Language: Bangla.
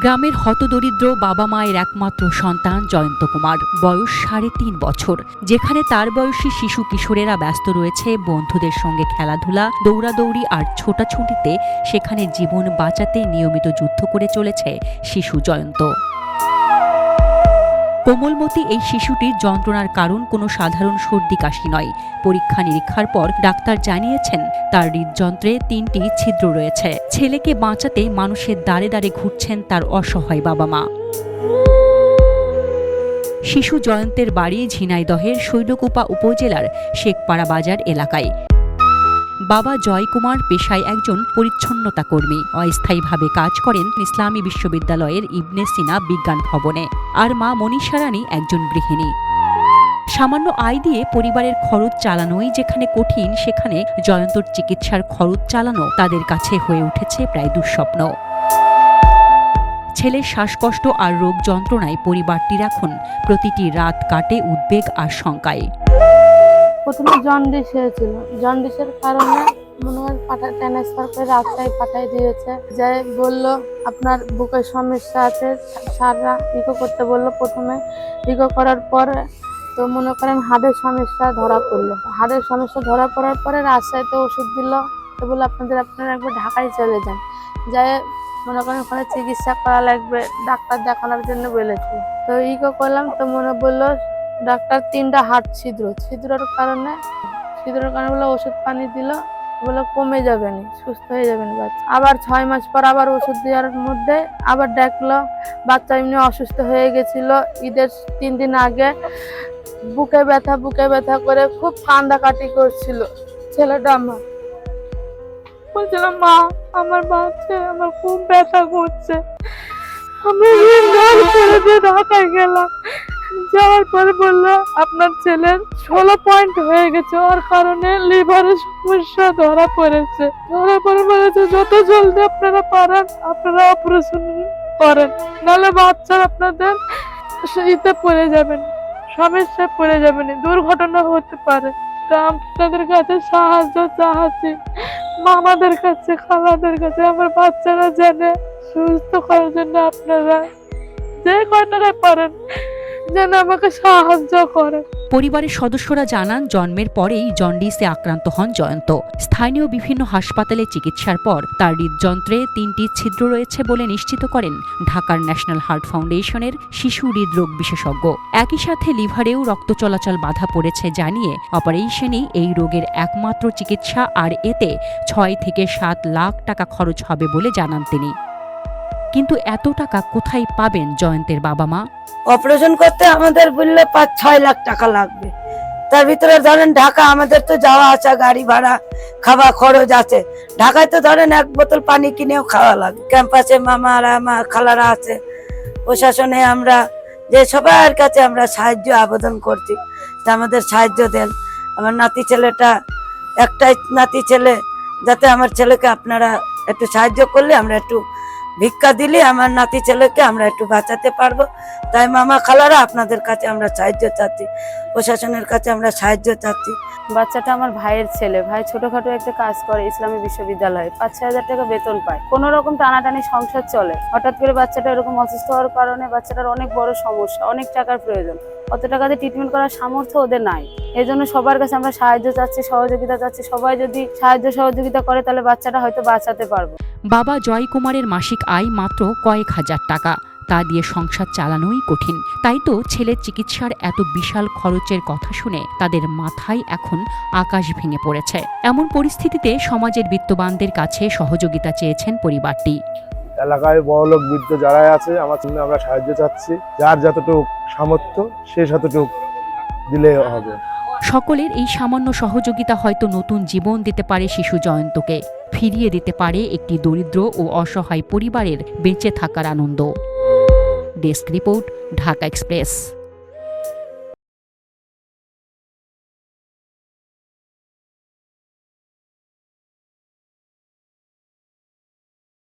গ্রামের হতদরিদ্র বাবা মায়ের একমাত্র সন্তান জয়ন্ত কুমার। বয়স সাড়ে তিন বছর। যেখানে তার বয়সী শিশু কিশোরেরা ব্যস্ত রয়েছে, বন্ধুদের সঙ্গে খেলাধুলা, দৌড়াদৌড়ি আর ছোটাছুটিতে সেখানে জীবন বাঁচাতে নিয়মিত যুদ্ধ করে চলেছে শিশু জয়ন্ত। কোমলমতি এই শিশুটির যন্ত্রণার কারণ কোনো সাধারণ সর্দি কাশি নয়। পরীক্ষা নিরীক্ষার পর ডাক্তার জানিয়েছেন, তার হৃদযন্ত্রে তিনটি ছিদ্র রয়েছে। ছেলেকে বাঁচাতে মানুষের দাঁড়ে দাঁড়ে ঘুরছেন তার অসহায় বাবা মা শিশু জয়ন্তের বাড়ি ঝিনাইদহের শৈলকুপা উপজেলার শেখপাড়া বাজার এলাকায়। বাবা জয়কুমার পেশায় একজন পরিচ্ছন্নতা কর্মী। অস্থায়ীভাবে কাজ করেন ইসলামী বিশ্ববিদ্যালয়ের ইবনে সিনা বিজ্ঞান ভবনে। আর মা মনীষা রানী একজন গৃহিণী। সামান্য আয় দিয়ে পরিবারের খরচ চালানোই যেখানে কঠিন, সেখানে জয়ন্তর চিকিৎসার খরচ চালানো তাদের কাছে হয়ে উঠেছে প্রায় দুঃস্বপ্ন। ছেলের শ্বাসকষ্ট আর রোগ যন্ত্রণায় পরিবারটির এখন প্রতিটি রাত কাটে উদ্বেগ আর শঙ্কায়। প্রথমে জন্ডিস হয়েছিল। জন্ডিসের কারণে মনে হয় পাঠা ট্রান্সফার করে রাস্তায় পাঠাই দিয়েছে। যে বলল, আপনার বুকের সমস্যা আছে। সাররা ইকো করতে বলল প্রথমে। ইকো করার পরে তো মনে করেন হাড়ের সমস্যা ধরা পড়ল। হাড়ের সমস্যা ধরা পড়ার পরে রাস্তায় তো ওষুধ দিল। তো বলল, আপনাদের, আপনারা একবার ঢাকায় চলে যান। যাই মনে করেন ওখানে চিকিৎসা করা লাগবে, ডাক্তার দেখানোর জন্য বলেছি। তো ইকো করলাম, তো মনে বলল ডাক্তার তিনটা হাট ছিদ্র। ছিদ্রের কারণে, ছিদ্রর কারণে বলে ওষুধ পানি দিল, বলে কমে যাবে না, সুস্থ হয়ে যাবেন বাচ্চা। আবার ছয় মাস পর আবার ওষুধ দেওয়ার মধ্যে আবার ডাকলো বাচ্চা এমনি অসুস্থ হয়ে গেছিল। ঈদের তিন দিন আগে বুকে ব্যথা বুকে ব্যথা করে খুব কান্দাকাটি করছিল। ছেলেটা আমার বলছিলাম, মা, আমার বাচ্চা, আমার খুব ব্যথা করছে। আমি ঢাকায় গেলাম। যাওয়ার পরে বলল, আপনার ছেলের ষোলো পয়েন্ট হয়ে গেছে। ওর কারণে লিভারের সমস্যা ধরা পড়েছে। ধরা পড়ে বলেছে, যত জলদি আপনারা পারেন, আপনারা অপারেশন করেন। নাহলে বাচ্চার আপনাদের ইতে পড়ে যাবেন, সমস্যায় পড়ে যাবেন। দুর্ঘটনা হতে পারে। তা আপনাদের কাছে সাহায্য চাহাচ্ছি মামাদের কাছে, খালাদের কাছে। আমার বাচ্চারা জেনে, সুস্থ করার জন্য আপনারা যে কয় পারেন যেন আমাকে সাহায্য করে। পরিবারের সদস্যরা জানান, জন্মের পরেই জন্ডিসে আক্রান্ত হন জয়ন্ত। স্থানীয় বিভিন্ন হাসপাতালে চিকিৎসার পর তার হৃদযন্ত্রে তিনটি ছিদ্র রয়েছে বলে নিশ্চিত করেন ঢাকার ন্যাশনাল হার্ট ফাউন্ডেশনের শিশু হৃদরোগ বিশেষজ্ঞ। একই সাথে লিভারেও রক্ত চলাচল বাধা পড়েছে জানিয়ে অপারেশনেই এই রোগের একমাত্র চিকিৎসা, আর এতে ছয় থেকে সাত লাখ টাকা খরচ হবে বলে জানান তিনি। কিন্তু এত টাকা কোথায় পাবেন জয়ন্তের বাবা মা? অপারেশন করতে আমাদের বললে পাঁচ, ছয় লাখ টাকা লাগবে। তার ভিতরে ধরেন ঢাকা, আমাদের তো যাওয়া আসা, গাড়ি ভাড়া, খাওয়া খরচ আছে। ঢাকায় তো ধরেন এক বোতল পানি কিনেও খাওয়া লাগে। ক্যাম্পাসে মামারা মা খালারা আছে। প্রশাসনে আমরা, যে সবার কাছে আমরা সাহায্য আবেদন করছি তা আমাদের সাহায্য দেন। আমার নাতি ছেলেটা, একটাই নাতি ছেলে, যাতে আমার ছেলেকে আপনারা একটু সাহায্য করলে আমরা একটু ভিক্ষা দিলে আমার নাতি ছেলেকে আমরা একটু বাঁচাতে পারব। তাই মামা খালারা আপনাদের কাছে আমরা সাহায্য চাচ্ছি, প্রশাসনের কাছে আমরা সাহায্য চাচ্ছি। বাচ্চাটা আমার ভাইয়ের ছেলে। ভাই ছোটখাটো একটা কাজ করে ইসলামী বিশ্ববিদ্যালয়ে। পাঁচ ছয় হাজার টাকা বেতন পায়। কোনো রকম টানাটানি সংসার চলে। হঠাৎ করে বাচ্চাটা এরকম অসুস্থ হওয়ার কারণে বাচ্চাটার অনেক বড় সমস্যা, অনেক টাকার প্রয়োজন। অত টাকা দিয়ে ট্রিটমেন্ট করার সামর্থ্য ওদের নাই। এই জন্য সবার কাছে আমরা সাহায্য চাচ্ছি, সহযোগিতা চাচ্ছি। সবাই যদি সাহায্য সহযোগিতা করে তাহলে বাচ্চাটা হয়তো বাঁচাতে পারব। বাবা জয়কুমারের মাসিক আয় মাত্র কয়েক হাজার টাকা। তা দিয়ে সংসার চালানোই কঠিন। তাই তো ছেলের চিকিৎসার এত বিশাল খরচের কথা শুনে তাদের মাথায় এখন আকাশ ভেঙে পড়েছে। এমন পরিস্থিতিতে সমাজের বিত্তবানদের কাছে সহযোগিতা চেয়েছেন পরিবারটি। এলাকায় বড়লোক বৃদ্ধ যারাই আছে, আমার জন্য আমরা সাহায্য চাচ্ছি। যার যতটুকু সামর্থ্য, সে যতটুকু দিলে হবে। সকলের এই সামান্য সহযোগিতা হয়তো নতুন জীবন দিতে পারে শিশু জয়ন্তকে, ফিরিয়ে দিতে পারে একটি দরিদ্র ও অসহায় পরিবারের বেঁচে থাকার আনন্দ। Desk report, Dhaka Express.